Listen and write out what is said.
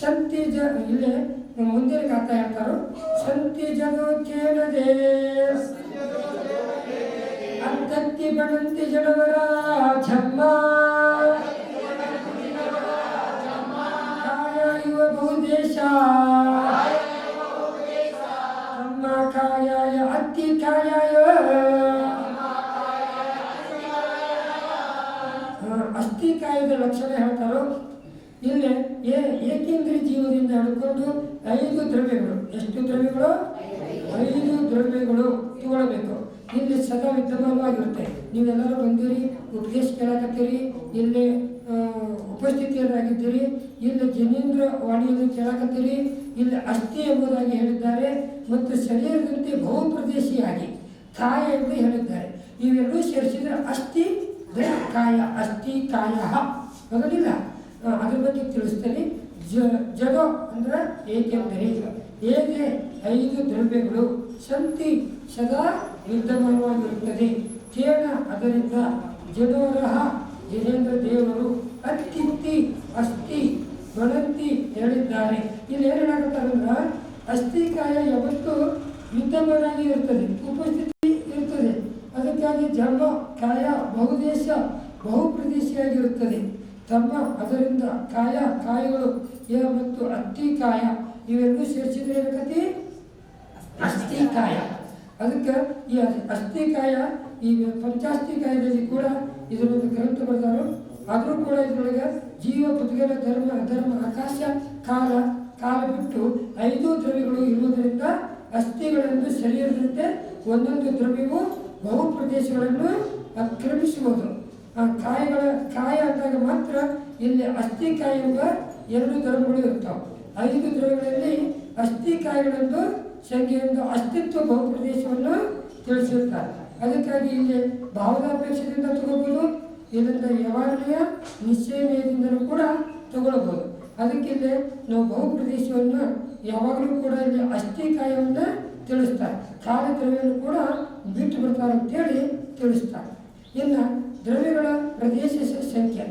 ಸಂತಿ ಜ ಇಲ್ಲೇ ಮುಂದಿನ ಕಾತ ಹೇಳ್ತಾರೋ ಸಂತಿ ಜಗೋ ಕೇಳದೆ ಅಂತತ್ತಿ ಬಡಂತಿ ಜಡವರ ಝಮ್ಮ. ಕಾಯ ಬಹುದೇಶ. ಅಮ್ಮ ಕಾಯಾಯ ಅತ್ತಿ ಕಾಯಾಯ. ಅಸ್ಥಿ ಕಾಯದ ಲಕ್ಷಣ ಹೇಳ್ತಾರೋ? ಇಲ್ಲಿ ಏಕೇಂದ್ರಿ ಜೀವದಿಂದ ಹಿಡ್ಕೊಂಡು ಐದು ದ್ರವ್ಯಗಳು? ಎಷ್ಟು ದ್ರವ್ಯಗಳು? ಐದು ದ್ರವ್ಯಗಳು ತಗೊಳ್ಬೇಕು. ಇಲ್ಲಿ ಸದಾ ವಿದ್ಯಮಾನವಾಗಿರುತ್ತೆ. ನೀವೆಲ್ಲರೂ ಬಂದಿರಿ, ಉಪದೇಶ ಕೇಳಕತ್ತೀರಿ, ಇಲ್ಲಿ ಉಪಸ್ಥಿತಿಯರಾಗಿದ್ದೀರಿ ಇಲ್ಲಿ ಜನೇಂದ್ರ ವಾಣಿಯನ್ನು ಕೇಳಕತ್ತೀರಿ, ಇಲ್ಲಿ ಅಸ್ಥಿ ಎಂಬುದಾಗಿ ಹೇಳಿದ್ದಾರೆ ಮತ್ತು ಶರೀರದಂತೆ ಬಹುಪ್ರದೇಶಿಯಾಗಿ ಕಾಯ ಎಂದು ಹೇಳಿದ್ದಾರೆ. ಇವೆರಡೂ ಸೇರಿಸಿದರೆ ಅಸ್ಥಿ ಕಾಯ ಅಸ್ಥಿ ಕಾಯ ಹೌದಿಲ್ಲ ಅದ್ರ ಬಗ್ಗೆ ತಿಳಿಸ್ತೇನೆ. ಜ, ಜಗೋ ಅಂದರೆ ಏಕೆಂದರೆ ಹೇಗೆ ಐದು ದ್ರವ್ಯಗಳು ಸಂತಿ ಸದಾ ವಿದ್ಯಮಾನವಾಗಿರುತ್ತದೆ ಕೇಳ ಅದರಿಂದ ಜಡೋರಹ ಜನೇಂದ್ರ ದೇವರು ಅತ್ತಿತ್ತಿ, ಅಸ್ಥಿ, ಬಣಂತಿ ಹೇಳಿದ್ದಾರೆ. ಇಲ್ಲಿ ಅಸ್ಥಿ ಅಸ್ಥಿಕಾಯ ಯಾವತ್ತೂ ವಿದ್ಯಮಾನಾಗಿ ಇರ್ತದೆ, ಉಪಸ್ಥಿತಿ ಇರ್ತದೆ. ಅದಕ್ಕಾಗಿ ಜನ್ಮ ಕಾಯ, ಬಹುದೇಶ, ಬಹುಪ್ರದೇಶಿಯಾಗಿರುತ್ತದೆ. ತಮ್ಮ ಅದರಿಂದ ಕಾಯ, ಕಾಯಗಳು ಏ ಮತ್ತು ಅತ್ತಿ ಕಾಯ, ಇವೆರಡೂ ಸೇರಿಸಿದ್ರೆ ಏನಕತಿ ಅಸ್ಥಿಕಾಯ ಅದಕ್ಕೆ ಈ ಅಸ್ಥಿಕಾಯ ಈ ಪಂಚಾಸ್ಥಿಕಾಯದಲ್ಲಿ ಕೂಡ ಇದರೊಂದು ಗ್ರಂಥ ಬರೆದಾರು. ಆದರೂ ಕೂಡ ಇದರೊಳಗೆ ಜೀವ ಪುದ್ಗಲ ಧರ್ಮ, ಅಧರ್ಮ, ಆಕಾಶ, ಕಾಲ ಕಾಲ ಬಿಟ್ಟು ಐದು ದ್ರವ್ಯಗಳು ಇರುವುದರಿಂದ ಅಸ್ಥಿಗಳನ್ನು ಸೆಳೆಯದಂತೆ ಒಂದೊಂದು ದ್ರವ್ಯವು ಬಹು ಪ್ರದೇಶಗಳನ್ನು ಆಕ್ರಮಿಸುವುದು. ಆ ಕಾಯಿಗಳ, ಕಾಯಿ ಆದಾಗ ಮಾತ್ರ ಇಲ್ಲಿ ಅಸ್ಥಿಕಾಯ ಎಂಬ ಎರಡು ದ್ರವಗಳು ಇರ್ತಾವೆ. ಐದು ದ್ರವಗಳಲ್ಲಿ ಅಸ್ಥಿ ಕಾಯಿಗಳಂದು ಸಂಖ್ಯೆಯೊಂದು ಅಸ್ತಿತ್ವ ಬಹುಪ್ರದೇಶವನ್ನು ತಿಳಿಸಿರ್ತಾರೆ. ಅದಕ್ಕಾಗಿ ಇಲ್ಲಿ ಭಾವನಾಪೇಕ್ಷದಿಂದ ತಗೋಬೋದು ಇದರಿಂದ ಯಾವಾಗಲೇ ನಿಶ್ಚಯದಿಂದಲೂ ಕೂಡ ತಗೊಳ್ಬೋದು. ಅದಕ್ಕೆ ಇಲ್ಲಿ ನಾವು ಬಹುಪ್ರದೇಶವನ್ನು ಯಾವಾಗಲೂ ಕೂಡ ಇಲ್ಲಿ ಅಸ್ಥಿಕಾಯವನ್ನು ತಿಳಿಸ್ತಾರೆ. ಕಾಲ ದ್ರವ್ಯವನ್ನು ಕೂಡ ಬಿಟ್ಟು ಬಿಡ್ತಾರೆ ಅಂತೇಳಿ ತಿಳಿಸ್ತಾರೆ. ಇನ್ನು ದ್ರವ್ಯಗಳ ಪ್ರದೇಶ ಸಂಖ್ಯೆ.